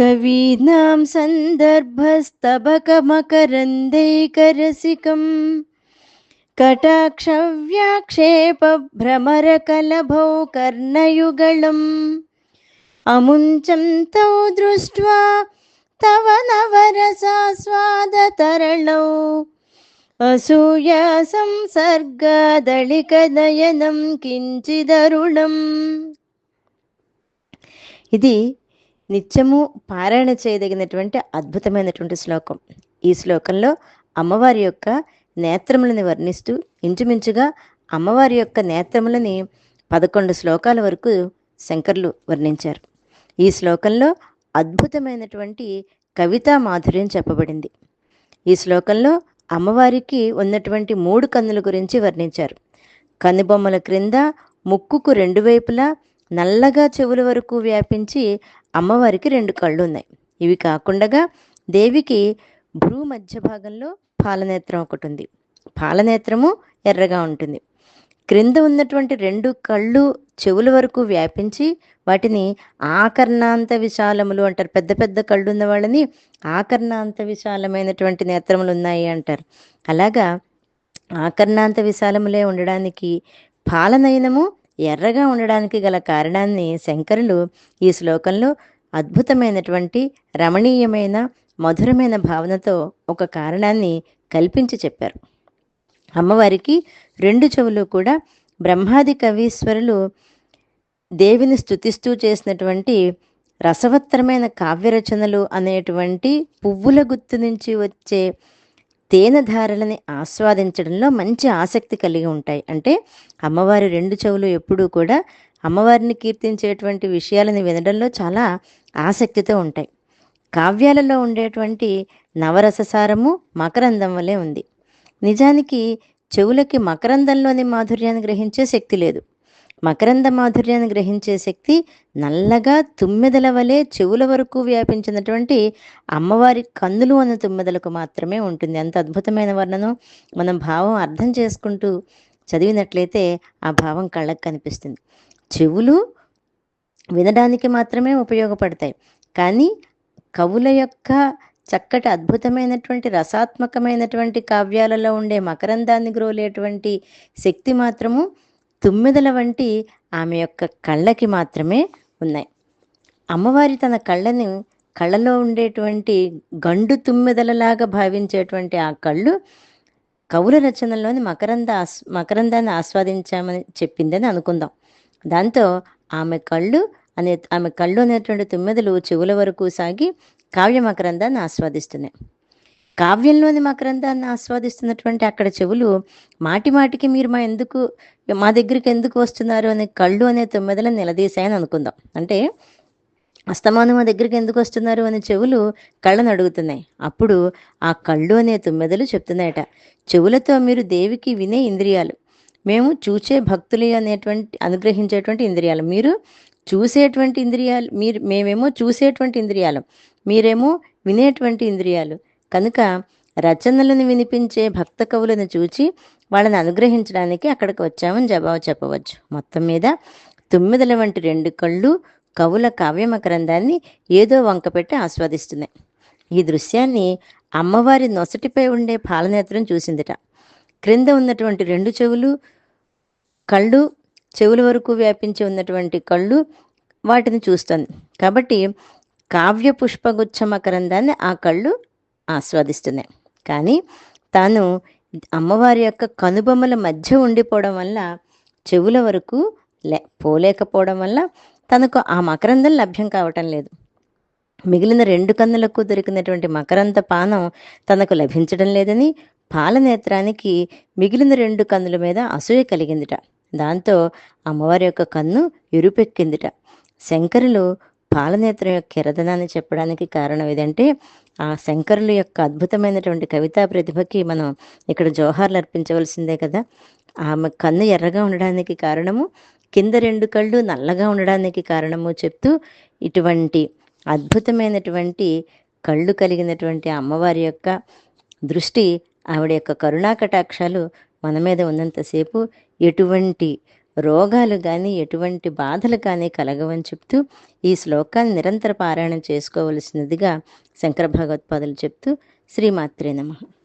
कवीनां सन्दर्भस्तबकमकरन्दैकरसिकं कटाक्षव्याक्षेपभ्रमरकलभौ कर्णयुगलम् अमुञ्चं तौ दृष्ट्वा तव नवरसास्वादतरलौ असूया संसर्गादलिकनयनं किञ्चिदरुणम् ఇది నిత్యము పారాయణ చేయదగినటువంటి అద్భుతమైనటువంటి శ్లోకం. ఈ శ్లోకంలో అమ్మవారి యొక్క నేత్రములని వర్ణిస్తూ ఇంచుమించుగా అమ్మవారి యొక్క నేత్రములని పదకొండు శ్లోకాల వరకు శంకర్లు వర్ణించారు. ఈ శ్లోకంలో అద్భుతమైనటువంటి కవితా మాధుర్యం చెప్పబడింది. ఈ శ్లోకంలో అమ్మవారికి ఉన్నటువంటి మూడు కన్నుల గురించి వర్ణించారు. కనుబొమ్మల క్రింద ముక్కుకు రెండు వైపులా నల్లగా చెవుల వరకు వ్యాపించి అమ్మవారికి రెండు కళ్ళు ఉన్నాయి ఇవి కాకుండా దేవికి భ్రూ మధ్య భాగంలో పాలనేత్రం ఒకటి ఉంది పాలనేత్రము ఎర్రగా ఉంటుంది. క్రింద ఉన్నటువంటి రెండు కళ్ళు చెవుల వరకు వ్యాపించి వాటిని ఆకర్ణాంత విశాలములు అంటారు. పెద్ద పెద్ద కళ్ళు ఉన్న వాళ్ళని ఆకర్ణాంత విశాలమైనటువంటి నేత్రములు ఉన్నాయి అంటారు. అలాగా ఆకర్ణాంత విశాలములే ఉండడానికి పాలనయనము ఎర్రగా ఉండడానికి గల కారణాన్ని శంకరులు ఈ శ్లోకంలో అద్భుతమైనటువంటి రమణీయమైన మధురమైన భావనతో ఒక కారణాన్ని కల్పించి చెప్పారు. అమ్మవారికి రెండు చెవులు కూడా బ్రహ్మాది కవీశ్వరులు దేవిని స్థుతిస్తూ చేసినటువంటి రసవత్తరమైన కావ్యరచనలు అనేటువంటి పువ్వుల గుత్తు నుంచి వచ్చే తేనెధారలని ఆస్వాదించడంలో మంచి ఆసక్తి కలిగి ఉంటాయి. అంటే అమ్మవారి రెండు చెవులు ఎప్పుడూ కూడా అమ్మవారిని కీర్తించేటువంటి విషయాలను వినడంలో చాలా ఆసక్తితో ఉంటాయి. కావ్యాలలో ఉండేటువంటి నవరససారము మకరందం వలె ఉంది. నిజానికి చెవులకి మకరందంలోని మాధుర్యాన్ని గ్రహించే శక్తి లేదు. మకరంద మాధుర్యాన్ని గ్రహించే శక్తి నల్లగా తుమ్మెదల వలె చెవుల వరకు వ్యాపించినటువంటి అమ్మవారి కన్నులు అన్న తుమ్మెదలకు మాత్రమే ఉంటుంది. అంత అద్భుతమైన వర్ణను! మనం భావం అర్థం చేసుకుంటూ చదివినట్లయితే ఆ భావం కళ్ళకు కనిపిస్తుంది. చెవులు వినడానికి మాత్రమే ఉపయోగపడతాయి. కానీ కవుల యొక్క చక్కటి అద్భుతమైనటువంటి రసాత్మకమైనటువంటి కావ్యాలలో ఉండే మకరందాన్ని గ్రోలేటువంటి శక్తి మాత్రము తుమ్మెదల వంటి ఆమె యొక్క కళ్ళకి మాత్రమే ఉన్నాయి. అమ్మవారి తన కళ్ళని కళ్ళలో ఉండేటువంటి గండు తుమ్మెదలలాగా భావించేటువంటి ఆ కళ్ళు కవుల రచనలోని మకరంద ఆస్ మకరందాన్ని ఆస్వాదించామని చెప్పిందని అనుకుందాం. దాంతో ఆమె కళ్ళు అనే ఆమె కళ్ళు అనేటువంటి తుమ్మెదలు చెవుల వరకు సాగి కావ్య మకరందాన్ని ఆస్వాదిస్తున్నాయి. కావ్యంలోని మా గ్రంథాన్ని ఆస్వాదిస్తున్నటువంటి అక్కడ చెవులు మాటి మాటికి మీరు మా ఎందుకు మా దగ్గరికి ఎందుకు వస్తున్నారు అనే కళ్ళు అనే తొమ్మిదలను నిలదీశాయని అనుకుందాం. అంటే అస్తమానం మా దగ్గరికి ఎందుకు వస్తున్నారు అనే చెవులు కళ్ళను అడుగుతున్నాయి. అప్పుడు ఆ కళ్ళు అనే తొమ్మిదలు చెప్తున్నాయట చెవులతో మీరు దేవికి వినే ఇంద్రియాలు. మేము చూచే భక్తులు అనేటువంటి అనుగ్రహించేటువంటి ఇంద్రియాలు. మీరు చూసేటువంటి ఇంద్రియాలు మీరు మేమేమో చూసేటువంటి ఇంద్రియాలు. మీరేమో వినేటువంటి ఇంద్రియాలు. కనుక రచనలను వినిపించే భక్త కవులను చూచి వాళ్ళని అనుగ్రహించడానికి అక్కడికి వచ్చామని జవాబు చెప్పవచ్చు. మొత్తం మీద తొమ్మిదల వంటి రెండు కళ్ళు కవుల కావ్యమకరందాన్ని ఏదో వంక పెట్టి ఆస్వాదిస్తున్నాయి. ఈ దృశ్యాన్ని అమ్మవారి నొసటిపై ఉండే పాలనేత్రం చూసిందిట. క్రింద ఉన్నటువంటి రెండు చెవులు కళ్ళు చెవుల వరకు వ్యాపించి ఉన్నటువంటి కళ్ళు వాటిని చూస్తుంది. కాబట్టి కావ్య పుష్పగుచ్చ మకరందాన్ని ఆ కళ్ళు ఆస్వాదిస్తున్నాయి. కానీ తాను అమ్మవారి యొక్క కనుబొమ్మల మధ్య ఉండిపోవడం వల్ల చెవుల వరకు లే పోలేకపోవడం వల్ల తనకు ఆ మకరందం లభ్యం కావటం లేదు. మిగిలిన రెండు కన్నులకు దొరికినటువంటి మకరంద పానం తనకు లభించడం లేదని పాలనేత్రానికి మిగిలిన రెండు కన్నుల మీద అసూయ కలిగిందిట. దాంతో అమ్మవారి యొక్క కన్ను ఎరుపెక్కిందిట. శంకరులు పాలనేత్ర యొక్క ఎరదనాన్ని చెప్పడానికి కారణం ఏదంటే ఆ శంకరుల యొక్క అద్భుతమైనటువంటి కవితా ప్రతిభకి మనం ఇక్కడ జోహార్లు అర్పించవలసిందే కదా. ఆమె కన్ను ఎర్రగా ఉండడానికి కారణము కింద రెండు కళ్ళు నల్లగా ఉండడానికి కారణము చెప్తూ ఇటువంటి అద్భుతమైనటువంటి కళ్ళు కలిగినటువంటి అమ్మవారి యొక్క దృష్టి ఆవిడ యొక్క కరుణా కటాక్షాలు మన మీద ఉన్నంతసేపు ఎటువంటి రోగాలు కానీ ఎటువంటి బాధలు కానీ కలగవని చెప్తూ ఈ శ్లోకాన్ని నిరంతర పారాయణం చేసుకోవలసినదిగా శంకర భగవత్పాదులు చెప్తూ శ్రీమాత్రే నమః.